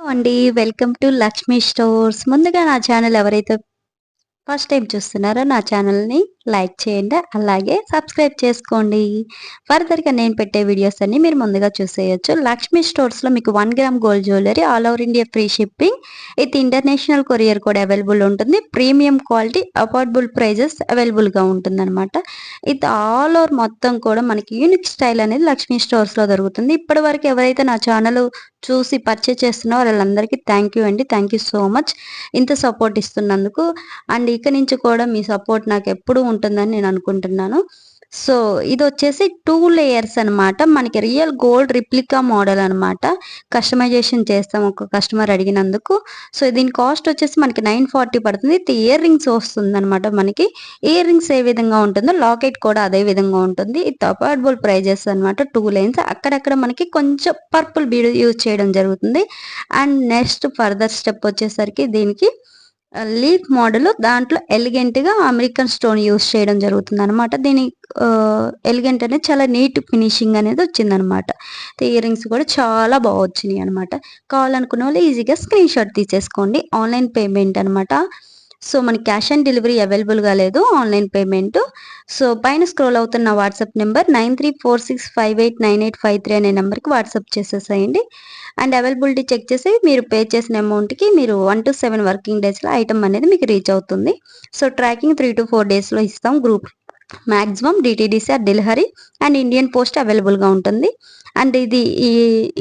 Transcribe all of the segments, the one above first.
అండి. Welcome to Lakshmi stores. ముందుగా నా ఛానల్ ఎవరైతే ఫస్ట్ టైం చూస్తున్నారో నా ఛానల్ని లైక్ చేయండి అలాగే సబ్స్క్రైబ్ చేసుకోండి. ఫర్దర్గా నేను పెట్టే వీడియోస్ అన్ని మీరు ముందుగా చూసేయచ్చు. లక్ష్మీ స్టోర్స్లో మీకు one gram gold jewellery all over India free shipping ఇది ఇంటర్నేషనల్ కొరియర్ కూడా అవైలబుల్ ఉంటుంది. ప్రీమియం క్వాలిటీ అఫోర్డబుల్ ప్రైజెస్ అవైలబుల్గా ఉంటుంది అనమాట ఇది ఆల్ ఓవర్ మొత్తం కూడా మనకి యూనిక్ స్టైల్ అనేది లక్ష్మీ స్టోర్స్లో దొరుకుతుంది. ఇప్పటి వరకు ఎవరైతే నా ఛానల్ చూసి పర్చేస్ చేస్తున్నారో వాళ్ళందరికీ థ్యాంక్ యూ అండి. Thank you so much. ఇంత సపోర్ట్ ఇస్తున్నందుకు. అండ్ ఇక నుంచి కూడా మీ సపోర్ట్ నాకు ఎప్పుడూ ఉంటుందని నేను అనుకుంటున్నాను. సో ఇది వచ్చేసి టూ లేయర్స్ అనమాట మనకి రియల్ గోల్డ్ రిప్లికా మోడల్ అనమాట కస్టమైజేషన్ చేస్తాం ఒక కస్టమర్ అడిగినందుకు. సో దీని కాస్ట్ వచ్చేసి మనకి నైన్ ఫార్టీ పడుతుంది. ఇయర్ రింగ్స్ వస్తుంది అనమాట మనకి. ఇయర్ రింగ్స్ ఏ విధంగా ఉంటుందో లాకెట్ కూడా అదే విధంగా ఉంటుంది. ఇది అఫోర్డబుల్ ప్రైజెస్ అనమాట టూ లైన్స్ అక్కడక్కడ మనకి కొంచెం పర్పుల్ బీడ్ యూజ్ చేయడం జరుగుతుంది. అండ్ నెక్స్ట్ ఫర్దర్ స్టెప్ వచ్చేసరికి దీనికి లీఫ్ మోడల్ దాంట్లో ఎలిగెంట్గా అమెరికన్ స్టోన్ యూస్ చేయడం జరుగుతుంది అనమాట దీని ఎలిగెంట్ అనేది చాలా నీట్ ఫినిషింగ్ అనేది వచ్చింది అనమాట ఇయర్ రింగ్స్ కూడా చాలా బాగా వచ్చినాయి అనమాట కావాలనుకున్న వాళ్ళు ఈజీగా స్క్రీన్ షాట్ తీసేసుకోండి. ఆన్లైన్ పేమెంట్ అనమాట సో మనకి క్యాష్ ఆన్ డెలివరీ అవైలబుల్గా లేదు ఆన్లైన్ పేమెంట్. సో పైన స్క్రోల్ అవుతున్న WhatsApp number nine three four six five eight nine eight five three అనే నెంబర్కి వాట్సాప్ చేసేసేయండి. అండ్ అవైలబిలిటీ చెక్ చేసి మీరు పే చేసిన అమౌంట్కి మీరు వన్ టు సెవెన్ వర్కింగ్ డేస్లో ఐటమ్ అనేది మీకు రీచ్ అవుతుంది. So tracking three two four డేస్లో ఇస్తాం group. Maximum DTDC or delivery and Indian post అవైలబుల్గా ఉంటుంది. అండ్ ఇది ఈ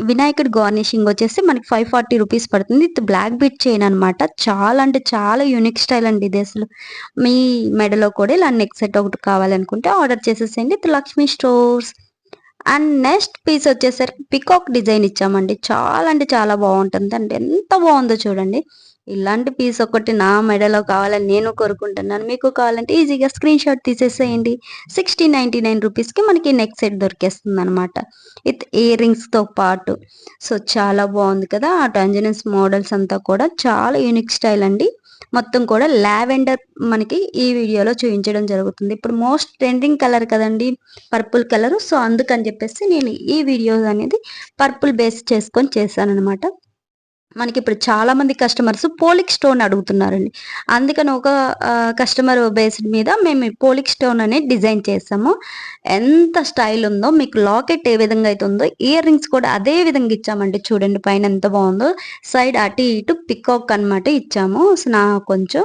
వినాయకుడి గార్నిషింగ్ వచ్చేసి మనకి ఫైవ్ ఫార్టీ రూపీస్ పడుతుంది. ఇది బ్లాక్ బీట్ చైన్ అనమాట చాలా అంటే చాలా యూనిక్ స్టైల్ అండి ఇది అసలు. మీ మెడలో కూడా ఇలా నెక్ సెట్ ఒకటి కావాలనుకుంటే ఆర్డర్ చేసేసేయండి. ఇది Lakshmi stores and next piece వచ్చేసరికి పికాక్ డిజైన్ ఇచ్చామండి. చాలా అంటే చాలా బాగుంటుంది. అండి ఎంత బాగుందో చూడండి. ఇలాంటి పీస్ ఒకటి నా మెడలో కావాలని నేను కోరుకుంటున్నాను. మీకు కావాలంటే ఈజీగా స్క్రీన్ షాట్ తీసేసేయండి. సిక్స్టీ నైన్టీ నైన్ రూపీస్కి మనకి నెక్ సెట్ దొరికేస్తుంది అనమాట విత్ ఇయర్ రింగ్స్తో పాటు. సో చాలా బాగుంది కదా. ఆ టంజనెన్స్ మోడల్స్ అంతా కూడా చాలా యూనిక్ స్టైల్ అండి. మొత్తం కూడా లావెండర్ మనకి ఈ వీడియోలో చూపించడం జరుగుతుంది. ఇప్పుడు మోస్ట్ ట్రెండింగ్ కలర్ కదండి పర్పుల్ కలర్. సో అందుకని చెప్పేసి నేను ఈ వీడియో అనేది పర్పుల్ బేస్ చేసుకొని చేశాను అనమాట మనకి ఇప్పుడు చాలా మంది కస్టమర్స్ పోలిక్ స్టోన్ అడుగుతున్నారండి. అందుకని ఒక కస్టమర్ బేస్డ్ మీద మేము పోలిక్ స్టోన్ అనేది డిజైన్ చేసాము ఎంత స్టైల్ ఉందో మీకు లాకెట్ ఏ విధంగా అయితే ఉందో ఇయర్ రింగ్స్ కూడా అదే విధంగా ఇచ్చామండి. చూడండి పైన ఎంత బాగుందో. సైడ్ అటు ఇటు పికాక్ అనమాట ఇచ్చాము. నా కొంచెం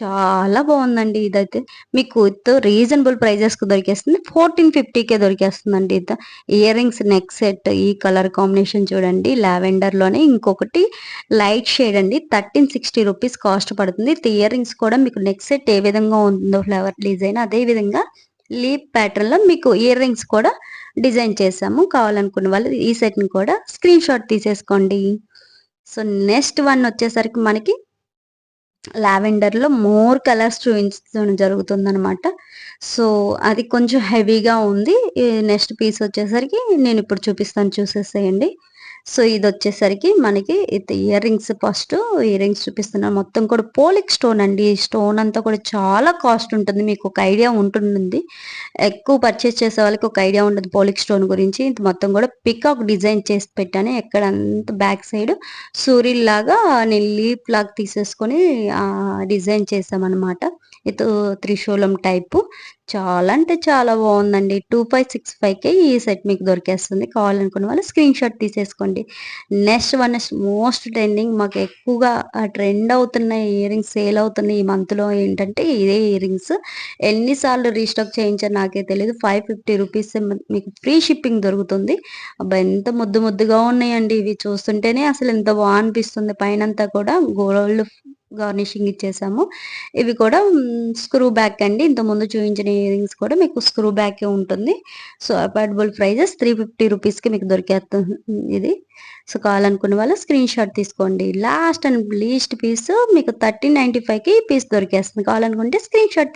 చాలా బాగుందండి ఇదైతే. మీకు విత్ రీజనబుల్ ప్రైజెస్కు దొరికేస్తుంది. ఫోర్టీన్ ఫిఫ్టీకే దొరికేస్తుందండి ఇది. ఇయర్ రింగ్స్ నెక్ సెట్ ఈ కలర్ కాంబినేషన్ చూడండి. లావెండర్లోనే ఇంకొకటి లైట్ షేడ్ అండి. థర్టీన్ సిక్స్టీ రూపీస్ కాస్ట్ పడుతుంది. ఇయర్ రింగ్స్ కూడా మీకు నెక్ సెట్ ఏ విధంగా ఉందో ఫ్లవర్ డిజైన్ అదే విధంగా లీప్ ప్యాటర్న్లో మీకు ఇయర్ రింగ్స్ కూడా డిజైన్ చేసాము కావాలనుకున్న వాళ్ళు ఈ సెట్ని కూడా స్క్రీన్ షాట్ తీసేసుకోండి. సో నెక్స్ట్ వన్ వచ్చేసరికి మనకి లావెండర్లో మోర్ కలర్స్ చూపించడం జరుగుతుంది అనమాట సో అది కొంచెం హెవీగా ఉంది. నెక్స్ట్ పీస్ వచ్చేసరికి నేను ఇప్పుడు చూపిస్తాను చూసేసేయండి. సో ఇది వచ్చేసరికి మనకి earrings first earrings చూపిస్తున్నాను మొత్తం కూడా పోలిక్ స్టోన్ అండి. స్టోన్ అంతా కూడా చాలా కాస్ట్ ఉంటుంది. మీకు ఒక ఐడియా ఉంటుంది ఎక్కువ పర్చేస్ చేసే వాళ్ళకి ఒక ఐడియా ఉంటుంది పోలిక్ స్టోన్ గురించి. ఇది మొత్తం కూడా పికాక్ డిజైన్ చేసి పెట్టాను. ఎక్కడ అంత బ్యాక్ సైడ్ సూర్యుల్లాగా నేను లీప్ లాగా తీసేసుకొని డిజైన్ చేసామన్నమాట ఇది త్రిశూలం టైపు. చాలా అంటే చాలా బాగుందండి. టూ ఫైవ్ సిక్స్ ఫైవ్కే ఈ సెట్ మీకు దొరికేస్తుంది. కావాలనుకున్న వాళ్ళు స్క్రీన్ షాట్ తీసేసుకోండి. నెక్స్ట్ వన్ మోస్ట్ ట్రెండింగ్ మాకు ఎక్కువగా ట్రెండ్ అవుతున్న ఇయర్ రింగ్స్ సేల్ అవుతున్న ఈ మంత్లో ఏంటంటే ఇదే ఇయర్ రింగ్స్ ఎన్నిసార్లు రీస్టాక్ చేయించారు నాకే తెలియదు ఫైవ్ ఫిఫ్టీ రూపీస్ మీకు ఫ్రీ షిప్పింగ్ దొరుకుతుంది. అబ్బా ఎంత ముద్దు ముద్దుగా ఉన్నాయండి ఇవి చూస్తుంటేనే అసలు ఎంత బాగా అనిపిస్తుంది. పైనంతా కూడా గోల్డ్ గార్నిషింగ్ ఇచ్చేసాము. ఇవి కూడా స్క్రూ బ్యాక్ అండి. ఇంతకుముందు చూపించిన ఇయరింగ్స్ కూడా మీకు స్క్రూ బ్యాక్ ఉంటుంది. So affordable prices three fifty రూపీస్కి మీకు దొరికేస్తుంది ఇది. సో కావాలనుకున్న వాళ్ళు స్క్రీన్ షాట్ తీసుకోండి. లాస్ట్ అండ్ లీస్ట్ పీస్ మీకు థర్టీ నైంటీ ఫైవ్కి పీస్ దొరికేస్తుంది. కావాలనుకుంటే స్క్రీన్ షాట్